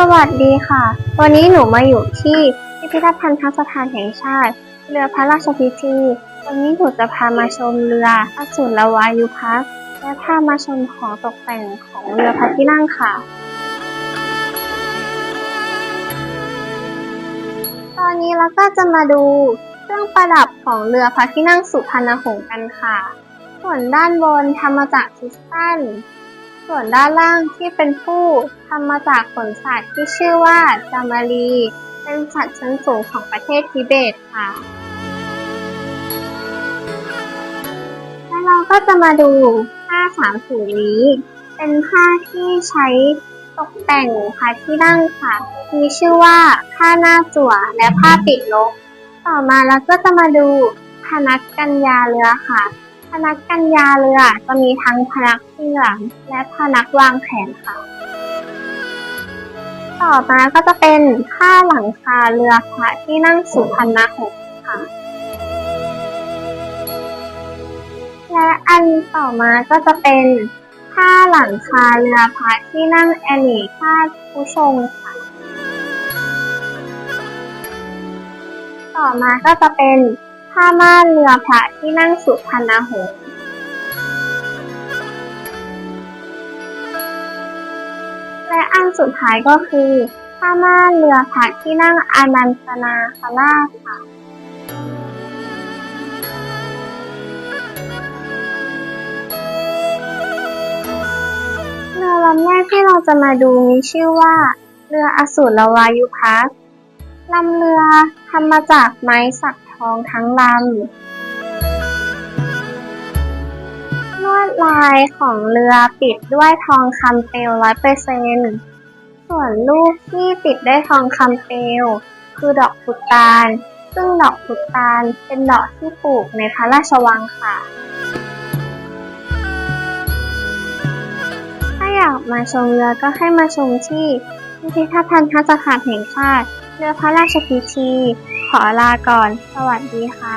สวัสดีค่ะ วันนี้หนูมาอยู่ที่พิพิธภัณฑ์สถานแห่งชาติ เรือพระราชพิธีวันนี้หนูจะพามาชมเรืออสูรวายุพักและพามาชมของตกแต่งของเรือพระที่นั่งค่ะ ตอนนี้เราก็จะมาดูเครื่องประดับของเรือพระที่นั่งสุพรรณหงส์กันค่ะ ส่วนด้านบนทำมาจากคริสตัล ส่วนด้านล่างที่เป็นผู้ทำมาจากขนสัตว์ที่ชื่อว่าจามารี เป็นสัตว์ชั้นสูงของประเทศทิเบตค่ะแล้วเราก็จะมาดูผ้าสามสีนี้ เป็นผ้าที่ใช้ตกแต่งพระที่นั่งค่ะ มีชื่อว่าผ้าหน้าจั่วและผ้าปิดลก ต่อมาเราก็จะมาดูพนักกัญญาเรือค่ะ พนักกัญญาเรือจะมีทั้งพนักเรือและพนักวางแผนค่ะ ต่อมาก็จะเป็นผ้าหลังคาเรือค่ะที่นั่งสุพรรณหงส์ค่ะ และอันต่อมาก็จะเป็นผ้าหลังคาเรือพระที่นั่งแอนีท่าผู้ชงค่ะ ต่อมาก็จะเป็น ผ้าม่านเรือพระที่นั่งสุพรรณหงส์และอันสุดท้ายก็คือผ้าม่านเรือพระที่นั่งอนันตนาคราชค่ะเรือลำแรกที่เราจะมาดูมีชื่อว่า เรืออสูรวายุพักษ์ลำเรือทำมาจากไม้สัก ทองทั้งลำ ลวดลายของเรือปิดด้วยทองคำเปลวร้อยเปอร์เซนส่วนลูกที่ปิดด้วยทองคำเปลวคือดอกพุตานซึ่งดอกพุตานเป็นดอกที่ปลูกในพระราชวังค่ะ ถ้าอยากมาชมเรือก็ให้มาชมที่พิพิธภัณฑ์สถานแห่งชาติเรือพระราชพิธี ขอลาก่อน สวัสดีค่ะ